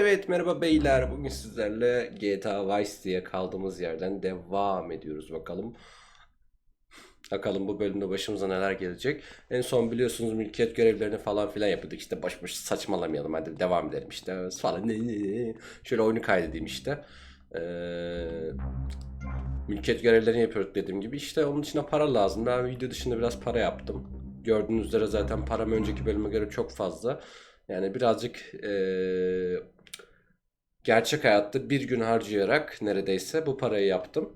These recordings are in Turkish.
Evet merhaba beyler. Bugün sizlerle GTA Vice diye kaldığımız yerden devam ediyoruz bakalım. Bakalım bu bölümde başımıza neler gelecek. En son biliyorsunuz mülkiyet görevlerini falan filan yapıyorduk. İşte baş baş saçmalamayalım hadi devam edelim işte falan. Şöyle oyunu kaydedeyim işte. Ee, mülkiyet görevlerini yapıyorduk dediğim gibi. İşte onun için para lazım. Ben video dışında biraz para yaptım. Gördüğünüz üzere zaten param önceki bölüme göre çok fazla. Yani birazcık eee, gerçek hayatta bir gün harcayarak neredeyse bu parayı yaptım.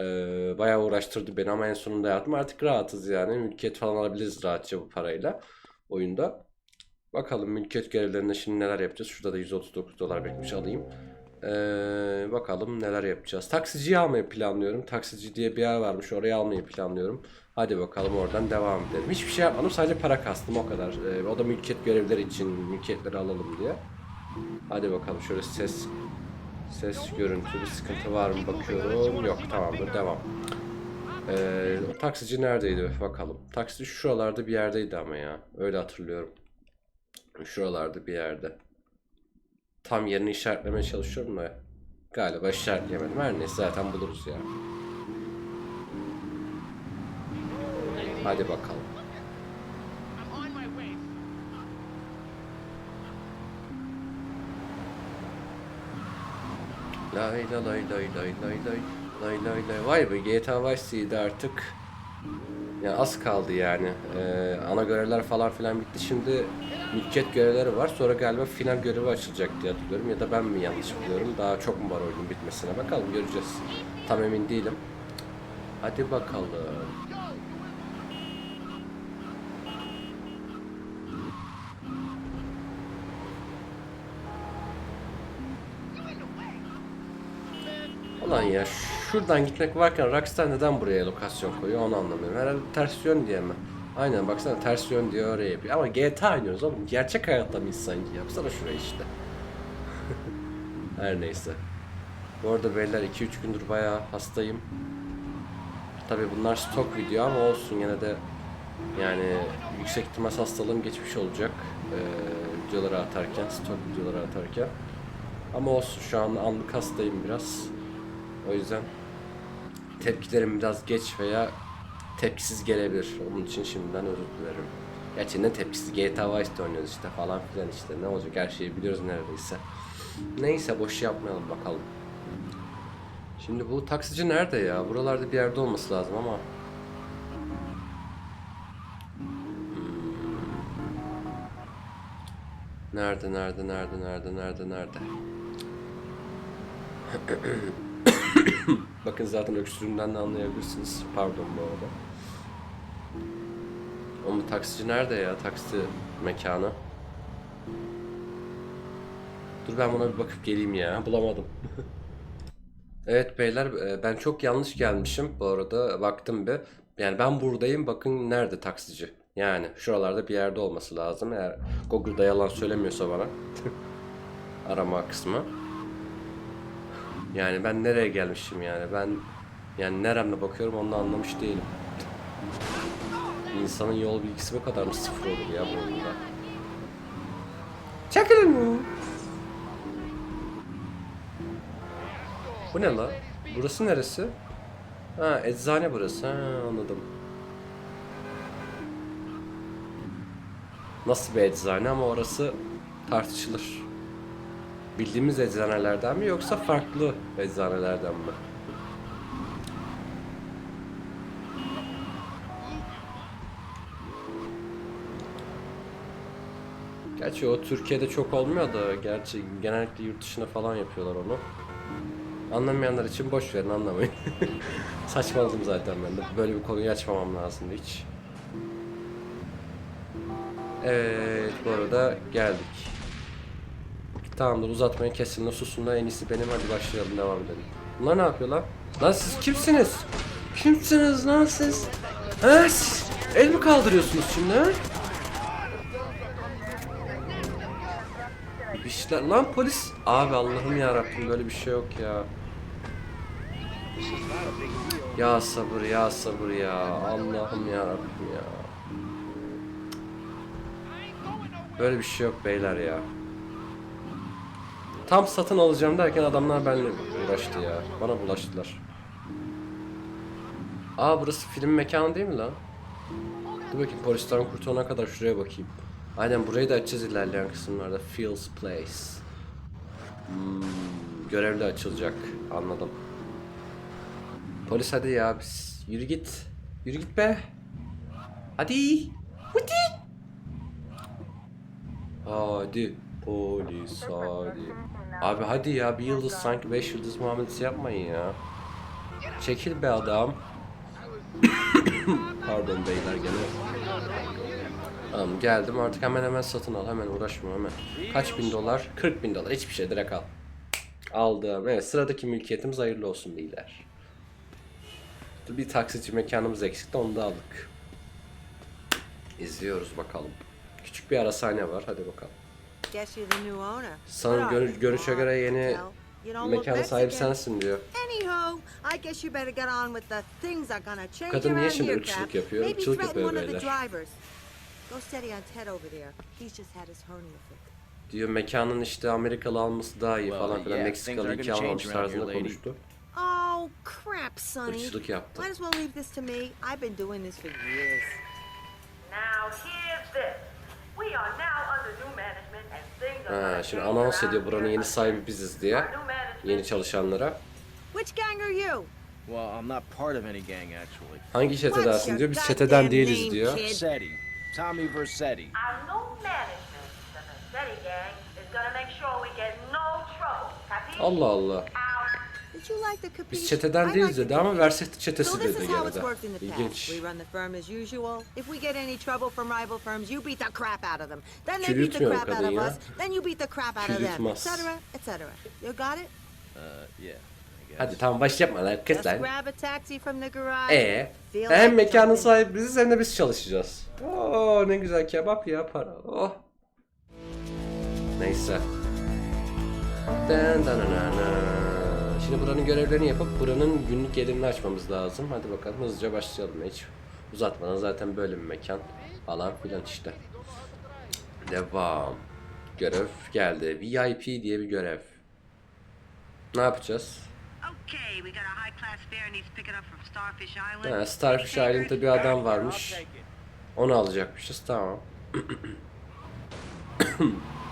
Eee bayağı uğraştırdı beni ama en sonunda yaptım. Artık rahatız yani. Mülkiyet falan alabiliriz rahatça bu parayla oyunda. Bakalım mülkiyet görevlerinde şimdi neler yapacağız. Şurada da 139 dolar bekmiş alayım. Eee, bakalım neler yapacağız. Taksiciyi almayı planlıyorum. Taksici diye bir yer varmış. Oraya almayı planlıyorum. Hadi bakalım oradan devam edelim. Hiçbir şey yapmadım. Sadece para kastım o kadar. Ee, o da mülkiyet görevleri için mülkiyetleri alalım diye. Hadi bakalım şöyle ses ses görüntü bir sıkıntı var mı bakıyorum. Yok tamamdır devam. Ee, taksici neredeydi bakalım. Taksici şuralarda bir yerdeydi ama ya. Öyle hatırlıyorum. Şuralarda bir yerde. Tam yerini işaretlemeye çalışıyorum da galiba işaretleyemedim. Her neyse zaten buluruz ya. Hadi bakalım. Lay la lay lay lay lay lay lay lay lay Vay be GTA Vice City'de artık yani az kaldı yani. Ee, ana görevler falan filan bitti. Şimdi mülkiyet görevleri var. Sonra galiba final görevi açılacak diye hatırlıyorum. Ya da ben mi yanlış biliyorum. Daha çok mu var oyunun bitmesine. Bakalım göreceğiz. Tam emin değilim. Hadi bakalım. Ulan ya şuradan gitmek varken Rockstar neden buraya lokasyon koyuyor onu anlamıyorum. Herhalde ters yön diye mi? Aynen baksana ters yön diye oraya yapıyor. Ama GTA oynuyoruz oğlum. Gerçek hayatta mıyız sanki? Yapsana şurayı işte. Her neyse. Bu arada beyler 2-3 gündür bayağı hastayım. Tabi bunlar stok video ama olsun yine de yani yüksek ihtimal hastalığım geçmiş olacak. Ee, videoları atarken, stok videoları atarken. Ama olsun şu an anlık hastayım biraz. O yüzden tepkilerim biraz geç veya tepkisiz gelebilir. Onun için şimdiden özür dilerim. Gerçi ne tepkisiz GTA Vice'de oynuyoruz işte falan filan işte ne olacak her şeyi biliyoruz neredeyse. Neyse boş yapmayalım bakalım. Şimdi bu taksici nerede ya? Buralarda bir yerde olması lazım ama. Hmm. Nerede, nerede, nerede, nerede, nerede, nerede? Bakın zaten öksürüğümden de anlayabilirsiniz. Pardon bu arada. Bu taksici nerede ya? Taksi mekanı. Dur ben buna bir bakıp geleyim ya. Bulamadım. evet beyler e, ben çok yanlış gelmişim bu arada. Baktım bir. Yani ben buradayım. Bakın nerede taksici? Yani şuralarda bir yerde olması lazım. Eğer Google'da yalan söylemiyorsa bana. Arama kısmı. Yani ben nereye gelmişim yani ben yani neremle bakıyorum onu anlamış değilim. İnsanın yol bilgisi bu kadar mı sıfır olur ya bu oyunda? Çekilin Bu ne la? Burası neresi? Ha eczane burası. Ha anladım. Nasıl bir eczane ama orası tartışılır. Bildiğimiz eczanelerden mi yoksa farklı eczanelerden mi? Gerçi o Türkiye'de çok olmuyor da gerçi genellikle yurt dışında falan yapıyorlar onu. Anlamayanlar için boş verin anlamayın. Saçmaladım zaten ben de. Böyle bir konuyu açmamam lazımdı hiç. Evet bu arada geldik. Tamamdır uzatmayın kesin susun da en iyisi benim hadi başlayalım devam edelim. Bunlar ne yapıyor lan? Siz kimsiniz? Kimsiniz lan siz? Ha siz el mi kaldırıyorsunuz şimdi ha? Bir şeyler lan polis. Abi Allah'ım ya Rabbim böyle bir şey yok ya. Ya sabır ya sabır ya Allah'ım ya Rabbim ya. Böyle bir şey yok beyler ya. Tam satın alacağım derken adamlar benimle uğraştı ya. Bana bulaştılar. Aa burası film mekanı değil mi lan? Dur bakayım polisten kurtulana kadar şuraya bakayım. Aynen burayı da açacağız ilerleyen kısımlarda. Feels Place. Hmm, görevli açılacak. Anladım. Polis hadi ya biz. Yürü git. Yürü git be. Hadi. Hadi. Hadi. Polis hadi. Abi hadi ya bir yıldız sanki beş yıldız muamelesi yapmayın ya. Çekil be adam. Pardon beyler gene. Tamam geldim artık hemen hemen satın al hemen uğraşma hemen. Kaç bin dolar? 40 bin dolar hiçbir şey direkt al. Aldım. Evet sıradaki mülkiyetimiz hayırlı olsun beyler. Bir taksici mekanımız eksikti onu da aldık. İzliyoruz bakalım. Küçük bir ara sahne var hadi bakalım. Guess you're the new owner. Sanırım What are görü- you, görünüşe göre yeni sahibi Mexican. sensin diyor. Kadın niye şimdi ırkçılık yapıyor? Irkçılık yapıyor beyler. Diyor mekanın işte Amerikalı alması daha iyi falan filan. Meksikalı iki almamış tarzında konuştu. Oh, crap, Sonny. Irkçılık yaptı. Might as well leave this to me. I've been doing this for years. Now here's this. We are now under new management and things are Ha, şimdi anons ediyor buranın yeni sahibi biziz diye. Yeni çalışanlara. Which gang are you? Well, I'm not part of any gang actually. Hangi What's çetedensin your diyor. Biz çeteden değiliz name, diyor. Versetti. Tommy Versetti. Our new management, the Massetti gang, is gonna make sure we get no trouble. Capisce? Allah Allah. Biz çeteden değiliz like the dedi ama So çetesi this dedi is how gene it's de. worked in the past. İlginç. We run the firm as usual. If we get any trouble from rival firms, you beat the crap out of them. Then they Kül beat the yutmuyor crap out kadın of ya. us. Then you beat the crap out Kül of them, yutmaz. etc., etc. You got it? Uh, yeah. I guess. Hadi tamam baş yapma lan kız lan. grab a taxi from the garage. Ee, hem mekanın sahibi biziz hem de biz çalışacağız. Oo ne güzel kebap ya para. Oh. Neyse. Dan dan dan dan. Şimdi buranın görevlerini yapıp buranın günlük gelirini açmamız lazım. Hadi bakalım hızlıca başlayalım hiç uzatmadan zaten böyle bir mekan falan filan işte. Devam. Görev geldi. VIP diye bir görev. Ne yapacağız? Ha, Starfish Island'da bir adam varmış. Onu alacakmışız tamam.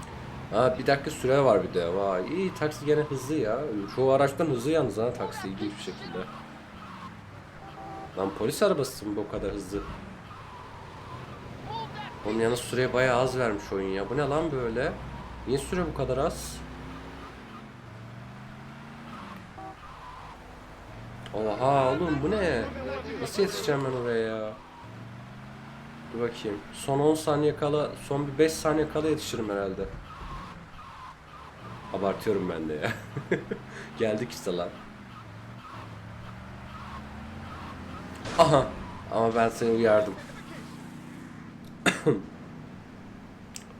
ha bir dakika süre var bir de. Vay iyi taksi gene hızlı ya. Çoğu araçtan hızlı yalnız ha taksi ilginç bir şekilde. Lan polis arabası mı bu kadar hızlı? Onun yanı süreye bayağı az vermiş oyun ya. Bu ne lan böyle? Niye süre bu kadar az? Oha oğlum bu ne? Nasıl yetişeceğim ben oraya ya? Dur bakayım. Son 10 saniye kala, son bir 5 saniye kala yetişirim herhalde. Abartıyorum ben de ya. Geldik işte lan. Aha. Ama ben seni uyardım.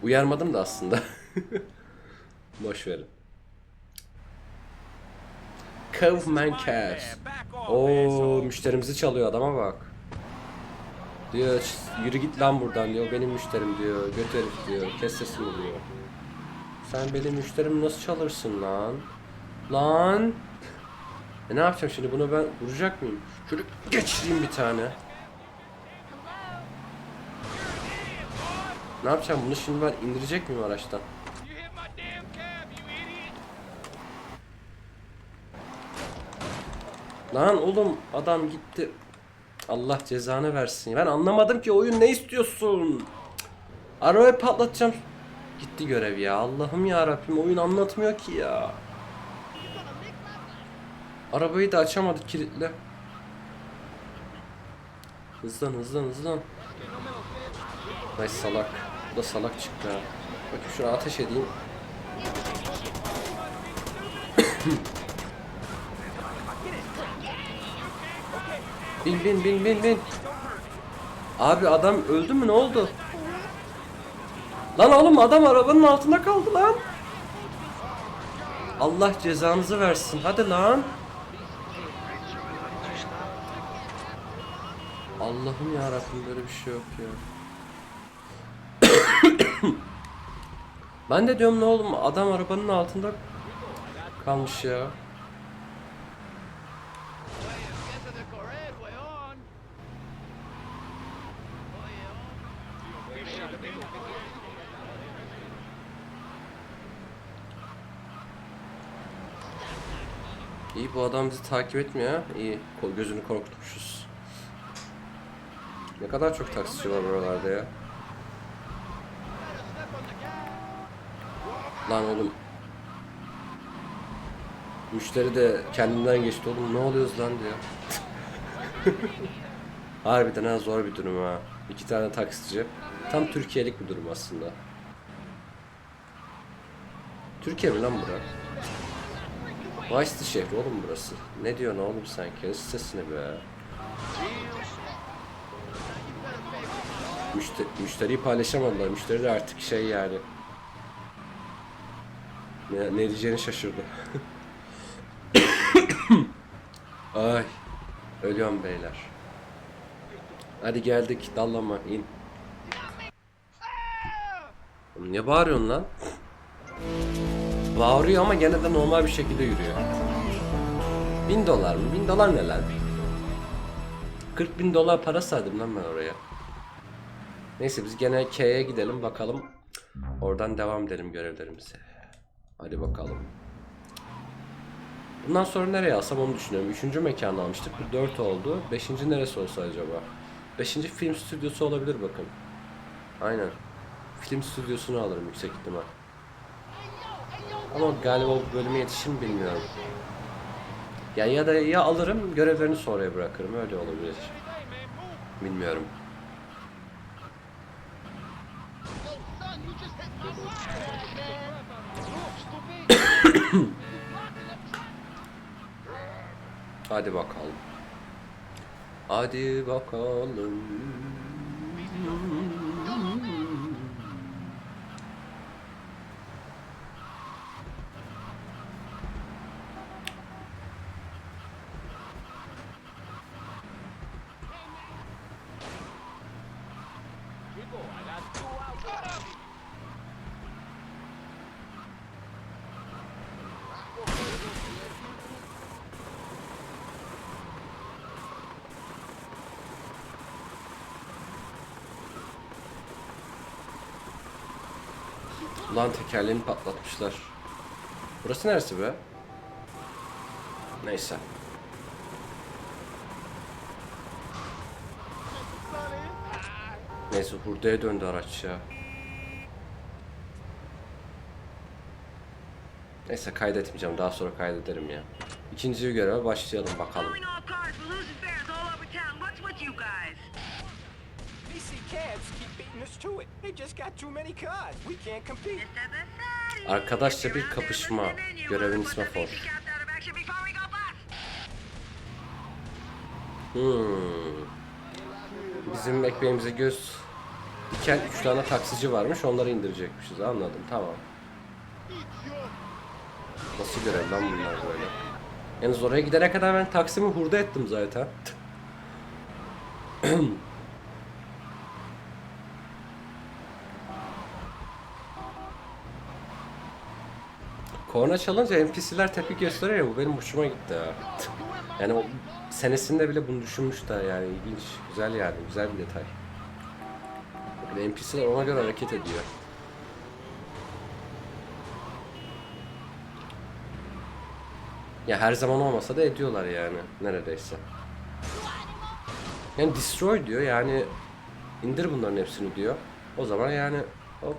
Uyarmadım da aslında. Boş verin. Caveman Cash. Oo müşterimizi çalıyor adama bak. Diyor "Ş- yürü git lan buradan diyor benim müşterim diyor göt herif diyor kes sesini diyor. Sen benim müşterimi nasıl çalırsın lan? Lan. E ne yapacağım şimdi bunu ben vuracak mıyım? Şöyle geçireyim bir tane. Ne yapacağım bunu şimdi ben indirecek miyim araçtan? Lan oğlum adam gitti. Allah cezanı versin. Ben anlamadım ki oyun ne istiyorsun? Arabayı patlatacağım. Gitti görev ya. Allah'ım ya Rabbim oyun anlatmıyor ki ya. Arabayı da açamadık kilitli. Hızlan hızlan hızlan. Ay salak. Bu da salak çıktı ha. Bakayım şuna ateş edeyim. Bin bin bin bin bin. Abi adam öldü mü ne oldu? Lan oğlum adam arabanın altında kaldı lan. Allah cezanızı versin. Hadi lan. Allah'ım ya Rabbim böyle bir şey yok ya. ben de diyorum ne oğlum adam arabanın altında kalmış ya. Get to the corral, weón. İyi bu adam bizi takip etmiyor. İyi. Gözünü korkutmuşuz. Ne kadar çok taksici var buralarda ya. Lan oğlum. Müşteri de kendinden geçti oğlum ne oluyoruz lan diyor. Harbiden ha zor bir durum ha. İki tane taksici. Tam Türkiye'lik bir durum aslında. Türkiye mi lan bura? Vice City şehri oğlum burası. Ne diyorsun oğlum sen? Kes sesini be. Müşte müşteriyi paylaşamadılar. Müşteri de artık şey yani. Ne, ne diyeceğini şaşırdı. Ay. Ölüyorum beyler. Hadi geldik. Dallama in. Niye bağırıyorsun lan? Bağırıyor ama gene de normal bir şekilde yürüyor. Bin dolar mı? Bin dolar ne lan? 40 bin dolar para sardım lan ben oraya. Neyse biz gene K'ye gidelim bakalım. Oradan devam edelim görevlerimize. Hadi bakalım. Bundan sonra nereye alsam onu düşünüyorum. Üçüncü mekanı almıştık. Bu dört oldu. Beşinci neresi olsa acaba? Beşinci film stüdyosu olabilir bakın. Aynen. Film stüdyosunu alırım yüksek ihtimal. Ama galiba bu bölüme yetişir mi bilmiyorum. Ya ya da ya alırım görevlerini sonraya bırakırım öyle olabilir. Bilmiyorum. Hadi bakalım. Hadi bakalım. Ulan tekerleğini patlatmışlar. Burası neresi be? Neyse. Neyse hurdaya döndü araç ya. Neyse kaydetmeyeceğim. Daha sonra kaydederim ya. İkinci göreve başlayalım bakalım. Arkadaşça bir kapışma. Görevin ismi for. Hmm. Bizim ekmeğimize göz diken 3 tane taksici varmış. Onları indirecekmişiz. Anladım. Tamam. Nasıl görev lan bunlar böyle? Yalnız oraya gidene kadar ben Taksim'i hurda ettim zaten. Korna çalınca NPC'ler tepki gösteriyor ya bu benim hoşuma gitti ya. Yani o senesinde bile bunu düşünmüşler yani ilginç, güzel yani, güzel bir detay. Bakın NPC'ler ona göre hareket ediyor. Ya her zaman olmasa da ediyorlar yani neredeyse. Yani destroy diyor yani indir bunların hepsini diyor. O zaman yani hop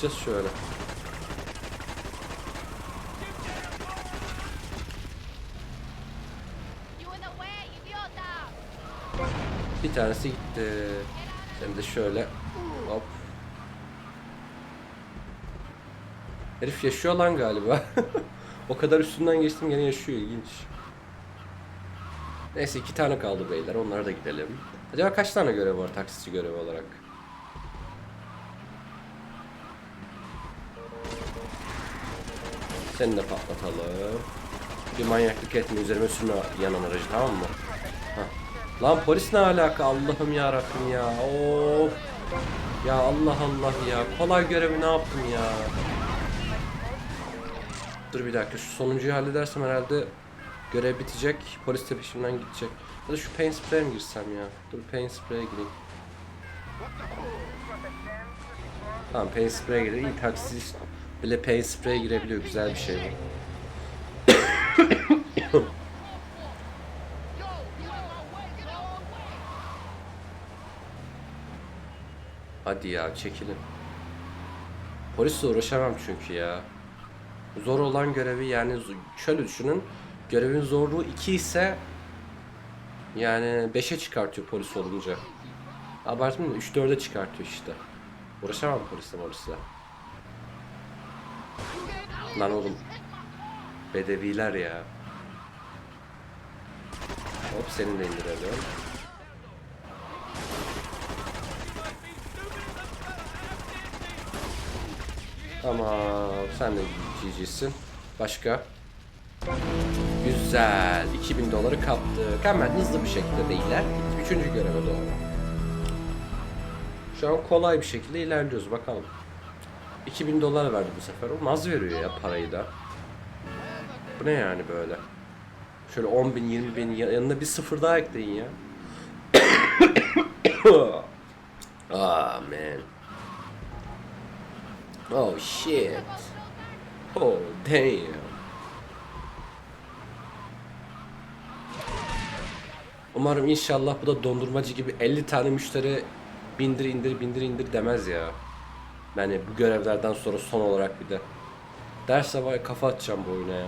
patlatacağız şöyle. Bir tanesi gitti. Sen de şöyle hop. Herif yaşıyor lan galiba. o kadar üstünden geçtim gene yaşıyor ilginç. Neyse iki tane kaldı beyler onlara da gidelim. Acaba kaç tane görev var taksici görevi olarak? Seni de patlatalım. Bir manyaklık etme üzerime sürme yanan aracı tamam mı? Hah. Lan polis ne alaka Allah'ım ya Rabbim ya. Of. Ya Allah Allah ya. Kolay görevi ne yaptım ya? Dur bir dakika şu sonuncuyu halledersem herhalde görev bitecek. Polis de peşimden gidecek. Ya da şu paint spray'e mi girsem ya? Dur paint spray'e gireyim. Tamam paint spray'e gireyim. İyi taksi bile paint spray'e girebiliyor. Güzel bir şey bu. Hadi ya çekilin. Polisle uğraşamam çünkü ya. Zor olan görevi yani şöyle düşünün. Görevin zorluğu 2 ise yani 5'e çıkartıyor polis olunca. Abartmayayım mı? 3-4'e çıkartıyor işte. Uğraşamam polisle polisle. Lan oğlum. Bedeviler ya. Hop seni de indirelim. Tamam sen de GG'sin. Başka? Güzel. 2000 doları kaptık. Hemen hızlı bir şekilde de iler. Üçüncü göreve doğru. Şu an kolay bir şekilde ilerliyoruz bakalım. 2000 dolar verdi bu sefer. O naz veriyor ya parayı da. Bu ne yani böyle? Şöyle 10 bin 20 bin yanına bir sıfır daha ekleyin ya. ah man. Oh shit. Oh damn. Umarım inşallah bu da dondurmacı gibi 50 tane müşteri bindir indir bindir indir demez ya. Yani bu görevlerden sonra son olarak bir de. Derse vay kafa atacağım bu oyuna ya.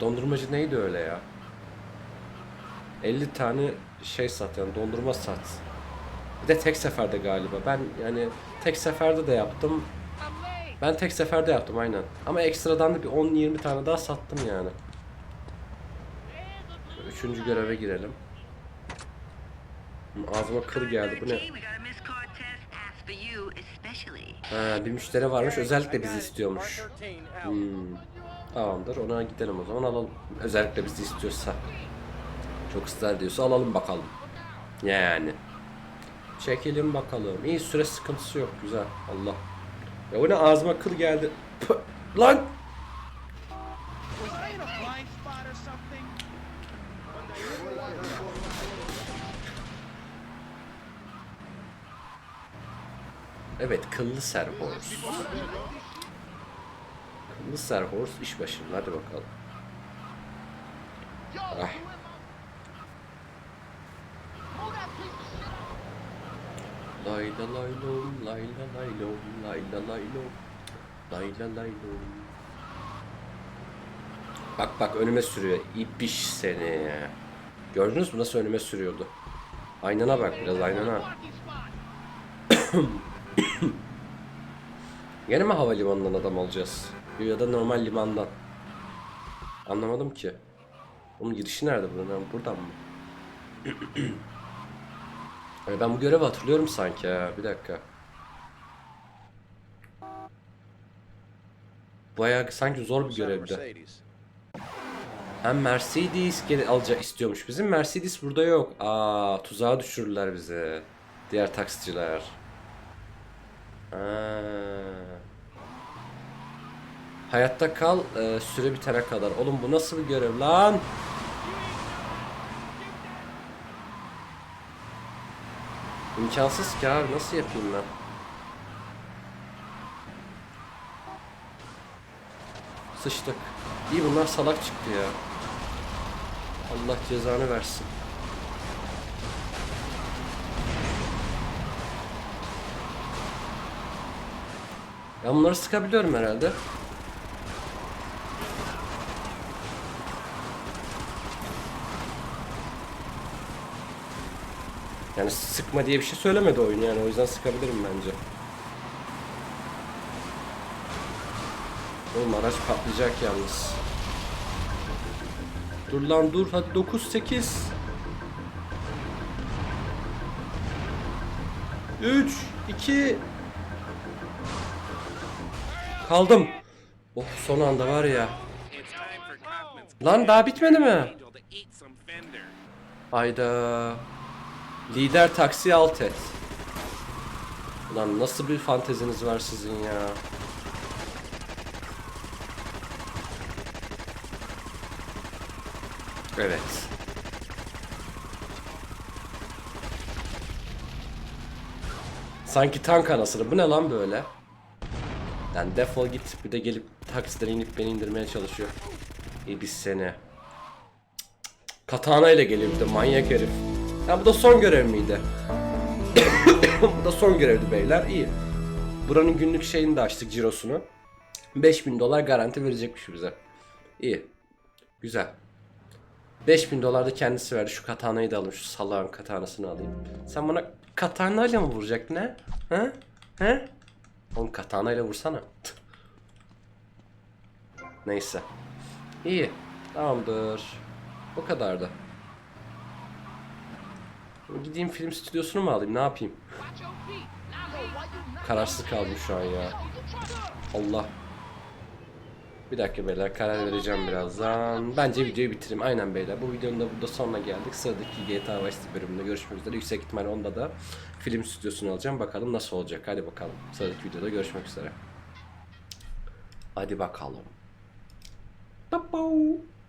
Dondurmacı neydi öyle ya? 50 tane şey sat yani dondurma sat. Bir de tek seferde galiba. Ben yani tek seferde de yaptım. Ben tek seferde yaptım aynen. Ama ekstradan da bir 10-20 tane daha sattım yani. Üçüncü göreve girelim. Ağzıma kır geldi bu ne? Ha, bir müşteri varmış özellikle bizi istiyormuş. 13 out. Hmm. Tamamdır ona gidelim o zaman alalım. Özellikle bizi istiyorsa. Çok ısrar ediyorsa alalım bakalım. Yani. Çekelim bakalım. İyi süre sıkıntısı yok güzel. Allah. Ya o ne ağzıma kıl geldi. Püh, Lan! Evet kıllı serhors. Kıllı serhors iş başında hadi bakalım. Ah. Layla laylom, layla laylom, layla laylom, layla laylom. Bak bak önüme sürüyor. İpiş seni. Gördünüz mü nasıl önüme sürüyordu? Aynana bak biraz aynana. Gene mi havalimanından adam alacağız? Ya da normal limandan. Anlamadım ki. Onun girişi nerede buradan? Buradan mı? Ben bu görevi hatırlıyorum sanki ha. Bir dakika. Bayağı sanki zor bir görevdi. Hem Mercedes geri alacak istiyormuş bizim. Mercedes burada yok. Aa, tuzağa düşürürler bizi. Diğer taksiciler. Aa. Hayatta kal e, süre bitene kadar. Oğlum bu nasıl bir görev lan? İmkansız ki abi nasıl yapayım ben? Sıçtık. İyi bunlar salak çıktı ya. Allah cezanı versin. Ben bunları sıkabiliyorum herhalde. Yani sıkma diye bir şey söylemedi oyun yani o yüzden sıkabilirim bence. Oğlum araç patlayacak yalnız. Dur lan dur hadi 9 8 3 2 Kaldım. Oh son anda var ya. Lan daha bitmedi mi? Hayda. Lider taksi alt et. Ulan nasıl bir fanteziniz var sizin ya? Evet. Sanki tank anasını. Bu ne lan böyle? Yani defol git. Bir de gelip taksiden inip beni indirmeye çalışıyor. İyi biz seni. Katana ile geliyor bir de manyak herif. Ya bu da son görev miydi? bu da son görevdi beyler. İyi. Buranın günlük şeyini de açtık cirosunu. 5000 dolar garanti verecekmiş bize. İyi. Güzel. 5000 dolar da kendisi verdi. Şu katanayı da alayım. Şu salağın katanasını alayım. Sen bana katanayla mı vuracaktın he? He? He? Oğlum katanayla vursana. Neyse. İyi. Tamamdır. O kadardı. Şimdi Gideyim film stüdyosunu mu alayım? Ne yapayım? Kararsız kaldım şu an ya. Allah. Bir dakika beyler karar vereceğim birazdan. Bence videoyu bitireyim. Aynen beyler. Bu videonun da burada sonuna geldik. Sıradaki GTA Vice bölümünde görüşmek üzere. Yüksek ihtimalle onda da film stüdyosunu alacağım. Bakalım nasıl olacak. Hadi bakalım. Sıradaki videoda görüşmek üzere. Hadi bakalım. Bye bye.